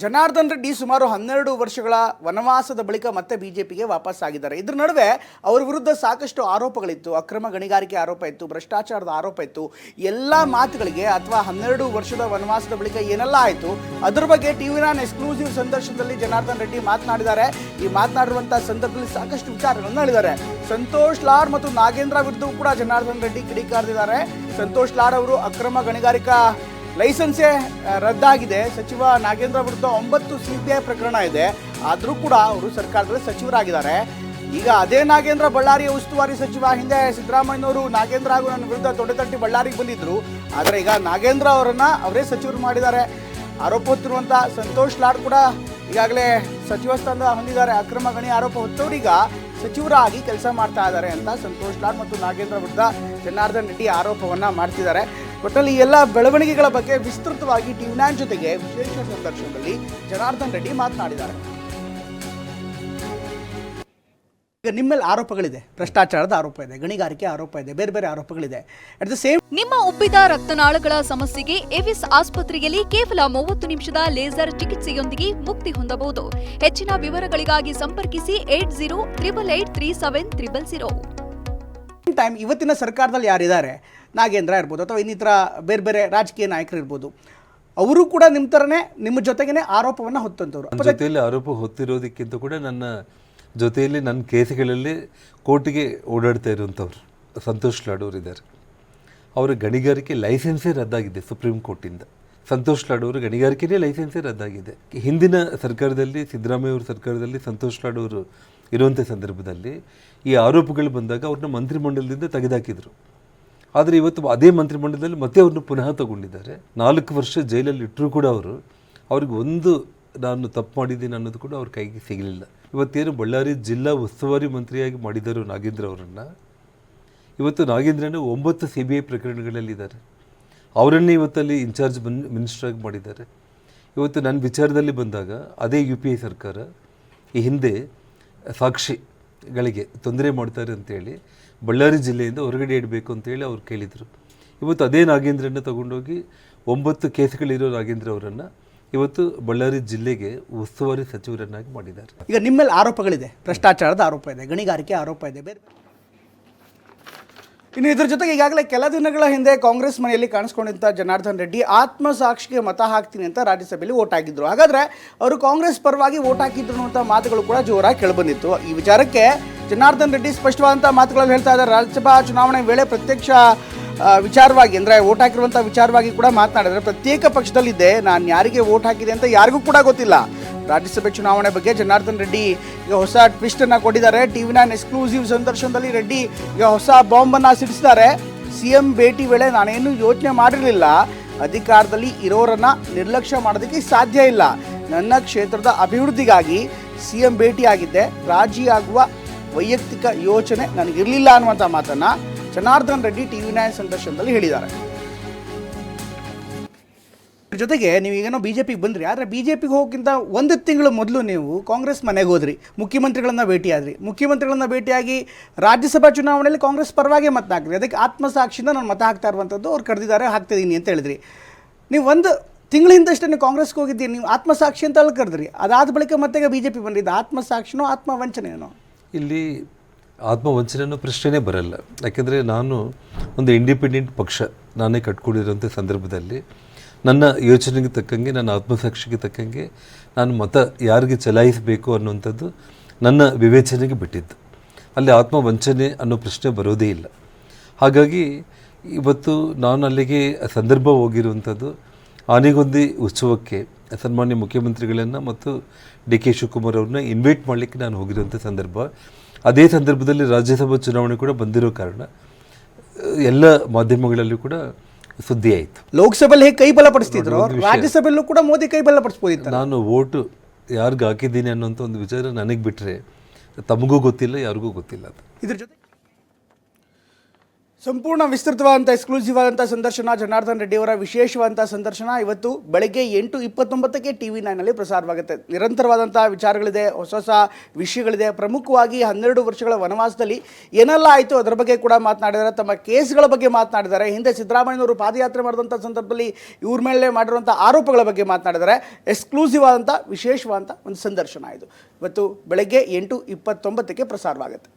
ಜನಾರ್ದನ್ ರೆಡ್ಡಿ ಸುಮಾರು ಹನ್ನೆರಡು ವರ್ಷಗಳ ವನವಾಸದ ಬಳಿಕ ಮತ್ತೆ ಬಿಜೆಪಿಗೆ ವಾಪಸ್ ಆಗಿದ್ದಾರೆ. ಇದ್ರ ನಡುವೆ ಅವರ ವಿರುದ್ಧ ಸಾಕಷ್ಟು ಆರೋಪಗಳಿತ್ತು. ಅಕ್ರಮ ಗಣಿಗಾರಿಕೆ ಆರೋಪ ಇತ್ತು, ಭ್ರಷ್ಟಾಚಾರದ ಆರೋಪ ಇತ್ತು. ಎಲ್ಲ ಮಾತುಗಳಿಗೆ ಅಥವಾ ಹನ್ನೆರಡು ವರ್ಷದ ವನವಾಸದ ಬಳಿಕ ಏನೆಲ್ಲ ಆಯಿತು, ಅದ್ರ ಬಗ್ಗೆ ಟಿವಿ ನಾನ್ ಎಕ್ಸ್ಕ್ಲೂಸಿವ್ ಸಂದರ್ಶನದಲ್ಲಿ ಜನಾರ್ದನ್ ರೆಡ್ಡಿ ಮಾತನಾಡಿದ್ದಾರೆ. ಈ ಮಾತನಾಡಿರುವಂತಹ ಸಂದರ್ಭದಲ್ಲಿ ಸಾಕಷ್ಟು ವಿಚಾರಗಳನ್ನು ಹೇಳಿದ್ದಾರೆ. ಸಂತೋಷ್ ಲಾರ್ ಮತ್ತು ನಾಗೇಂದ್ರ ವಿರುದ್ಧವೂ ಕೂಡ ಜನಾರ್ದನ್ ರೆಡ್ಡಿ ಕಿಡಿಕಾರ್ದಿದ್ದಾರೆ ಸಂತೋಷ್ ಲಾರ್ ಅವರು ಅಕ್ರಮ ಗಣಿಗಾರಿಕಾ ಲೈಸೆನ್ಸೇ ರದ್ದಾಗಿದೆ. ಸಚಿವ ನಾಗೇಂದ್ರ ವಿರುದ್ಧ ಒಂಬತ್ತು ಸಿ ಪ್ರಕರಣ ಇದೆ. ಆದರೂ ಕೂಡ ಅವರು ಸರ್ಕಾರದಲ್ಲಿ ಸಚಿವರಾಗಿದ್ದಾರೆ. ಈಗ ಅದೇ ನಾಗೇಂದ್ರ ಬಳ್ಳಾರಿಯ ಉಸ್ತುವಾರಿ ಸಚಿವ ಹಿಂದೆ ಸಿದ್ದರಾಮಯ್ಯನವರು ನಾಗೇಂದ್ರ ಹಾಗೂ ನನ್ನ ವಿರುದ್ಧ ತೊಡೆತಟ್ಟಿ ಬಳ್ಳಾರಿಗೆ ಬಂದಿದ್ದರು ಆದರೆ ಈಗ ನಾಗೇಂದ್ರ ಅವರನ್ನು ಅವರೇ ಸಚಿವರು ಮಾಡಿದ್ದಾರೆ. ಆರೋಪ ಹೊತ್ತಿರುವಂಥ ಸಂತೋಷ್ ಲಾಡ್ ಕೂಡ ಈಗಾಗಲೇ ಸಚಿವ ಸ್ಥಾನ ಹೊಂದಿದ್ದಾರೆ. ಅಕ್ರಮ ಗಣಿ ಆರೋಪ ಹೊತ್ತವರೀಗ ಸಚಿವರಾಗಿ ಕೆಲಸ ಮಾಡ್ತಾ ಇದ್ದಾರೆ ಅಂತ ಸಂತೋಷ್ ಲಾಡ್ ಮತ್ತು ನಾಗೇಂದ್ರ ವಿರುದ್ಧ ಜನಾರ್ದನ್ ರೆಡ್ಡಿ ಆರೋಪವನ್ನು ಮಾಡ್ತಿದ್ದಾರೆ. ಒಟ್ಟಲ್ಲಿ ಈ ಎಲ್ಲ ಬೆಳವಣಿಗೆಗಳ ಬಗ್ಗೆ ವಿಸ್ತೃತವಾಗಿ ಟಿವಿ ನೈನ್ ಜೊತೆಗೆ ವಿಶೇಷ ಸಂದರ್ಶನದಲ್ಲಿ ಜನಾರ್ದನ್ ರೆಡ್ಡಿ ಮಾತನಾಡಿದ್ದಾರೆ. ಈಗ ನಿಮ್ಮಲ್ಲಿ ಆರೋಪಗಳಿದೆ. ಭ್ರಷ್ಟಾಚಾರದ ಆರೋಪ ಇದೆ ಗಣಿಗಾರಿಕೆ ಆರೋಪ ಇದೆ ಬೇರೆ ಬೇರೆ ಆರೋಪಗಳಿದೆ. ಅಟ್ ದ ಸೇಮ್ ನಿಮ್ಮ ಉಬ್ಬಿದ ರಕ್ತನಾಳಗಳ ಸಮಸ್ಯೆಗೆ ಎವಿಸ್ ಆಸ್ಪತ್ರೆಯಲ್ಲಿ ಕೇವಲ ಮೂವತ್ತು ನಿಮಿಷದ ಲೇಸರ್ ಚಿಕಿತ್ಸೆಯೊಂದಿಗೆ ಮುಕ್ತಿ ಹೊಂದಬಹುದು. ಹೆಚ್ಚಿನ ವಿವರಗಳಿಗಾಗಿ ಸಂಪರ್ಕಿಸಿ eight zero triple eight three seven triple zero. Time ಇವತ್ತಿನ ಸರ್ಕಾರದಲ್ಲಿ ಯಾರಿದ್ದಾರೆ? ನಾಗೇಂದ್ರ ಇರ್ಬೋದು ಅಥವಾ ಇನ್ನಿತರ ಬೇರೆ ಬೇರೆ ರಾಜಕೀಯ ನಾಯಕರು ಇರ್ಬೋದು. ಅವರು ಕೂಡ ನಿಮ್ಮ ಥರನೇ ನಿಮ್ಮ ಜೊತೆಗೇನೆ ಆರೋಪವನ್ನು ಹೊತ್ತಂಥವ್ರು ಜೊತೆಯಲ್ಲಿ ಆರೋಪ ಹೊತ್ತಿರೋದಕ್ಕಿಂತ ಕೂಡ ನನ್ನ ಜೊತೆಯಲ್ಲಿ ನನ್ನ ಕೇಸ್ಗಳಲ್ಲಿ ಕೋರ್ಟಿಗೆ ಓಡಾಡ್ತಾ ಇರುವಂಥವ್ರು ಸಂತೋಷ್ ಲಾಡೋರು ಇದ್ದಾರೆ. ಅವರ ಗಣಿಗಾರಿಕೆ ಲೈಸೆನ್ಸೇ ರದ್ದಾಗಿದೆ ಸುಪ್ರೀಂ ಕೋರ್ಟಿಂದ. ಸಂತೋಷ್ ಲಾಡೋರು ಅವರು ಗಣಿಗಾರಿಕೆನೇ ಲೈಸೆನ್ಸೇ ರದ್ದಾಗಿದೆ. ಹಿಂದಿನ ಸರ್ಕಾರದಲ್ಲಿ ಸಿದ್ದರಾಮಯ್ಯ ಅವರ ಸರ್ಕಾರದಲ್ಲಿ ಸಂತೋಷ್ ಲಾಡೋರು ಅವರು ಇರುವಂಥ ಸಂದರ್ಭದಲ್ಲಿ ಈ ಆರೋಪಗಳು ಬಂದಾಗ ಅವ್ರನ್ನ ಮಂತ್ರಿಮಂಡಲದಿಂದ ತೆಗೆದುಹಾಕಿದ್ರು ಆದರೆ ಇವತ್ತು ಅದೇ ಮಂತ್ರಿಮಂಡಲದಲ್ಲಿ ಮತ್ತೆ ಅವ್ರನ್ನ ಪುನಃ ತಗೊಂಡಿದ್ದಾರೆ. ನಾಲ್ಕು ವರ್ಷ ಜೈಲಲ್ಲಿ ಇಟ್ಟರೂ ಕೂಡ ಅವರು, ಅವ್ರಿಗೆ ಒಂದು ನಾನು ತಪ್ಪು ಮಾಡಿದ್ದೀನಿ ಅನ್ನೋದು ಕೂಡ ಅವ್ರ ಕೈಗೆ ಸಿಗಲಿಲ್ಲ. ಇವತ್ತೇನು ಬಳ್ಳಾರಿ ಜಿಲ್ಲಾ ಉಸ್ತುವಾರಿ ಮಂತ್ರಿಯಾಗಿ ಮಾಡಿದರು ನಾಗೇಂದ್ರ ಅವರನ್ನು. ಇವತ್ತು ನಾಗೇಂದ್ರನ ಒಂಬತ್ತು ಸಿ ಬಿ ಐ ಪ್ರಕರಣಗಳಲ್ಲಿದ್ದಾರೆ. ಅವರನ್ನೇ ಇವತ್ತಲ್ಲಿ ಇನ್ಚಾರ್ಜ್ ಬನ್ ಮಿನಿಸ್ಟ್ರಾಗಿ ಮಾಡಿದ್ದಾರೆ. ಇವತ್ತು ನನ್ನ ವಿಚಾರದಲ್ಲಿ ಬಂದಾಗ ಅದೇ ಯು ಪಿ ಐ ಸರ್ಕಾರ ಈ ಹಿಂದೆ ಸಾಕ್ಷಿಗಳಿಗೆ ತೊಂದರೆ ಮಾಡ್ತಾರೆ ಅಂತೇಳಿ ಬಳ್ಳಾರಿ ಜಿಲ್ಲೆಯಿಂದ ಹೊರಗಡೆ ಇಡಬೇಕು ಅಂತೇಳಿ ಅವ್ರು ಕೇಳಿದರು. ಇವತ್ತು ಅದೇ ನಾಗೇಂದ್ರನ್ನ ತಗೊಂಡೋಗಿ ಒಂಬತ್ತು ಕೇಸ್ಗಳಿರೋ ನಾಗೇಂದ್ರ ಅವರನ್ನು ಇವತ್ತು ಬಳ್ಳಾರಿ ಜಿಲ್ಲೆಗೆ ಉಸ್ತುವಾರಿ ಸಚಿವರನ್ನಾಗಿ ಮಾಡಿದ್ದಾರೆ. ಈಗ ನಿಮ್ಮಲ್ಲಿ ಆರೋಪಗಳಿದೆ, ಭ್ರಷ್ಟಾಚಾರದ ಆರೋಪ ಇದೆ, ಗಣಿಗಾರಿಕೆ ಆರೋಪ ಇದೆ, ಬೇರೆ ಇನ್ನು ಇದ್ರ ಜೊತೆಗೆ ಈಗಾಗಲೇ ಕೆಲ ದಿನಗಳ ಹಿಂದೆ ಕಾಂಗ್ರೆಸ್ ಮನೆಯಲ್ಲಿ ಕಾಣಿಸ್ಕೊಂಡಿದ್ದ ಜನಾರ್ದನ್ ರೆಡ್ಡಿ ಆತ್ಮಸಾಕ್ಷಿಗೆ ಮತ ಹಾಕ್ತೀನಿ ಅಂತ ರಾಜ್ಯಸಭೆಯಲ್ಲಿ ಓಟ್ ಹಾಕಿದ್ರು. ಹಾಗಾದ್ರೆ ಅವರು ಕಾಂಗ್ರೆಸ್ ಪರವಾಗಿ ಓಟ್ ಹಾಕಿದ್ರು ಅಂತ ಮಾತುಗಳು ಕೂಡ ಜೋರಾಗಿ ಕೇಳಿಬಂದಿತ್ತು ಈ ವಿಚಾರಕ್ಕೆ ಜನಾರ್ದನ್ ರೆಡ್ಡಿ ಸ್ಪಷ್ಟವಾದಂಥ ಮಾತುಗಳಲ್ಲಿ ಹೇಳ್ತಾ ಇದ್ದಾರೆ. ರಾಜ್ಯಸಭಾ ಚುನಾವಣೆ ವೇಳೆ ಪ್ರತ್ಯಕ್ಷ ವಿಚಾರವಾಗಿ, ಅಂದರೆ ಓಟ್ ಹಾಕಿರುವಂಥ ವಿಚಾರವಾಗಿ ಕೂಡ ಮಾತನಾಡಿದರೆ ಪ್ರತ್ಯೇಕ ಪಕ್ಷದಲ್ಲಿದ್ದೆ ನಾನು ಯಾರಿಗೆ ಓಟ್ ಹಾಕಿದೆ ಅಂತ ಯಾರಿಗೂ ಕೂಡ ಗೊತ್ತಿಲ್ಲ. ರಾಜ್ಯಸಭೆ ಚುನಾವಣೆ ಬಗ್ಗೆ ಜನಾರ್ದನ್ ರೆಡ್ಡಿ ಈಗ ಹೊಸ ಟ್ವಿಸ್ಟ್ ಅನ್ನ ಕೊಟ್ಟಿದ್ದಾರೆ. ಟಿವಿ ನೈನ್ ಎಕ್ಸ್ಕ್ಲೂಸಿವ್ ಸಂದರ್ಶನದಲ್ಲಿ ರೆಡ್ಡಿ ಈಗ ಹೊಸ ಬಾಂಬ್ ಅನ್ನ ಸಿ ಸಿಎಂ ಭೇಟಿ ವೇಳೆ ನಾನೇನು ಯೋಚನೆ ಮಾಡಿರಲಿಲ್ಲ. ಅಧಿಕಾರದಲ್ಲಿ ಇರೋರನ್ನ ನಿರ್ಲಕ್ಷ್ಯ ಮಾಡೋದಕ್ಕೆ ಸಾಧ್ಯ ಇಲ್ಲ. ನನ್ನ ಕ್ಷೇತ್ರದ ಅಭಿವೃದ್ಧಿಗಾಗಿ ಸಿಎಂ ಭೇಟಿಯಾಗಿದ್ದೆ. ರಾಜಿಯಾಗುವ ವೈಯಕ್ತಿಕ ಯೋಚನೆ ನನಗಿರಲಿಲ್ಲ ಅನ್ನುವಂಥ ಮಾತನ್ನು Janardhan Reddy T V nine ಸಂದರ್ಶನದಲ್ಲಿ ಹೇಳಿದ್ದಾರೆ. ಜೊತೆಗೆ ನೀವು ಈಗೇನೋ ಬಿ ಜೆ ಪಿಗೆ ಬಂದ್ರಿ, ಆದರೆ ಬಿ ಜೆ ಪಿಗೆ ಹೋಗೋಕ್ಕಿಂತ ಒಂದು ತಿಂಗಳು ಮೊದಲು ನೀವು ಕಾಂಗ್ರೆಸ್ ಮನೆಗೆ ಹೋದ್ರಿ, ಮುಖ್ಯಮಂತ್ರಿಗಳನ್ನ ಭೇಟಿಯಾದ್ರಿ ಮುಖ್ಯಮಂತ್ರಿಗಳನ್ನ ಭೇಟಿಯಾಗಿ ರಾಜ್ಯಸಭಾ ಚುನಾವಣೆಯಲ್ಲಿ ಕಾಂಗ್ರೆಸ್ ಪರವಾಗಿ ಮತ ಹಾಕಿದ್ರಿ ಅದಕ್ಕೆ ಆತ್ಮಸಾಕ್ಷಿಯಿಂದ ನಾನು ಮತ ಹಾಕ್ತಾ ಇರುವಂಥದ್ದು ಅವ್ರು ಕರೆದಿದ್ದಾರೆ ಹಾಕ್ತಿದ್ದೀನಿ ಅಂತ ಹೇಳಿದ್ರಿ. ನೀವು ಒಂದು ತಿಂಗಳ ಹಿಂದಷ್ಟೇ ನೀವು ಕಾಂಗ್ರೆಸ್ಗೆ ಹೋಗಿದ್ದೀನಿ ನೀವು ಆತ್ಮಸಾಕ್ಷಿ ಅಂತ ಅಲ್ಲಿ ಕರೆದ್ರಿ. ಅದಾದ ಬಳಿಕ ಮತ್ತೆ ಬಿ ಜೆ ಪಿ ಬಂದಿದ್ದು ಆತ್ಮಸಾಕ್ಷಿನೋ, ಆತ್ಮವಂಚನೆನೋ? ಇಲ್ಲಿ ಆತ್ಮವಂಚನೆಯೋ ಪ್ರಶ್ನೆನೇ ಬರಲ್ಲ. ಯಾಕೆಂದರೆ ನಾನು ಒಂದು ಇಂಡಿಪೆಂಡೆಂಟ್ ಪಕ್ಷ, ನಾನೇ ಕಟ್ಕೊಂಡಿರೋಂಥ ಸಂದರ್ಭದಲ್ಲಿ ನನ್ನ ಯೋಚನೆಗೆ ತಕ್ಕಂಗೆ, ನನ್ನ ಆತ್ಮಸಾಕ್ಷಿಗೆ ತಕ್ಕಂಗೆ ನಾನು ಮತ ಯಾರಿಗೆ ಚಲಾಯಿಸಬೇಕು ಅನ್ನುವಂಥದ್ದು ನನ್ನ ವಿವೇಚನೆಗೆ ಬಿಟ್ಟಿದ್ದು. ಅಲ್ಲಿ ಆತ್ಮವಂಚನೆ ಅನ್ನೋ ಪ್ರಶ್ನೆ ಬರೋದೇ ಇಲ್ಲ. ಹಾಗಾಗಿ ಇವತ್ತು ನಾನು ಅಲ್ಲಿಗೆ ಸಂದರ್ಭ ಹೋಗಿರುವಂಥದ್ದು ಆನೆಗೊಂದಿ ಉತ್ಸವಕ್ಕೆ ಸನ್ಮಾನ್ಯ ಮುಖ್ಯಮಂತ್ರಿಗಳನ್ನು ಮತ್ತು ಡಿ ಕೆ ಶಿವಕುಮಾರ್ ಅವ್ರನ್ನ ಇನ್ವೈಟ್ ಮಾಡಲಿಕ್ಕೆ ನಾನು ಹೋಗಿರುವಂಥ ಸಂದರ್ಭ. ಅದೇ ಸಂದರ್ಭದಲ್ಲಿ ರಾಜ್ಯಸಭಾ ಚುನಾವಣೆ ಕೂಡ ಬಂದಿರೋ ಕಾರಣ ಎಲ್ಲ ಮಾಧ್ಯಮಗಳಲ್ಲೂ ಕೂಡ ಸುದ್ದಿ ಆಯಿತು. ಲೋಕಸಭೆಯಲ್ಲಿ ಹೇಗೆ ಕೈ ಬಲಪಡಿಸ್ತಿದ್ರು ರಾಜ್ಯಸಭೆಯಲ್ಲೂ ಕೂಡ ಮೋದಿ ಕೈ ಬಲಪಡಿಸ್ಬೋದಿತ್ತು ನಾನು ಓಟು ಯಾರಿಗೆ ಹಾಕಿದ್ದೀನಿ ಅನ್ನೋಂಥ ಒಂದು ವಿಚಾರ ನನಗೆ ಬಿಟ್ಟರೆ ತಮಗೂ ಗೊತ್ತಿಲ್ಲ ಯಾರಿಗೂ ಗೊತ್ತಿಲ್ಲ ಅದು. ಇದ್ರ ಜೊತೆ ಸಂಪೂರ್ಣ ವಿಸ್ತೃತವಾದಂಥ ಎಕ್ಸ್ಕ್ಲೂಸಿವ್ ಆದಂಥ ಸಂದರ್ಶನ ಜನಾರ್ದನ್ ರೆಡ್ಡಿ ಅವರ ವಿಶೇಷವಾದಂಥ ಸಂದರ್ಶನ. ಇವತ್ತು ಬೆಳಗ್ಗೆ ಎಂಟು ಇಪ್ಪತ್ತೊಂಬತ್ತಕ್ಕೆ ಟಿ ವಿ ನೈನಲ್ಲಿ ಪ್ರಸಾರವಾಗುತ್ತೆ. ನಿರಂತರವಾದಂಥ ವಿಚಾರಗಳಿದೆ, ಹೊಸ ಹೊಸ ವಿಷಯಗಳಿದೆ. ಪ್ರಮುಖವಾಗಿ ಹನ್ನೆರಡು ವರ್ಷಗಳ ವನವಾಸದಲ್ಲಿ ಏನೆಲ್ಲ ಆಯಿತು ಅದರ ಬಗ್ಗೆ ಕೂಡ ಮಾತನಾಡಿದ್ದಾರೆ. ತಮ್ಮ ಕೇಸ್ಗಳ ಬಗ್ಗೆ ಮಾತನಾಡಿದ್ದಾರೆ. ಹಿಂದೆ ಸಿದ್ದರಾಮಯ್ಯನವರು ಪಾದಯಾತ್ರೆ ಮಾಡಿದಂಥ ಸಂದರ್ಭದಲ್ಲಿ ಇವ್ರ ಮೇಲೆ ಮಾಡಿರುವಂಥ ಆರೋಪಗಳ ಬಗ್ಗೆ ಮಾತನಾಡಿದ್ದಾರೆ. ಎಕ್ಸ್ಕ್ಲೂಸಿವ್ ಆದಂಥ, ವಿಶೇಷವಾದಂಥ ಒಂದು ಸಂದರ್ಶನ ಇದು. ಇವತ್ತು ಬೆಳಗ್ಗೆ ಎಂಟು ಇಪ್ಪತ್ತೊಂಬತ್ತಕ್ಕೆ ಪ್ರಸಾರವಾಗುತ್ತೆ.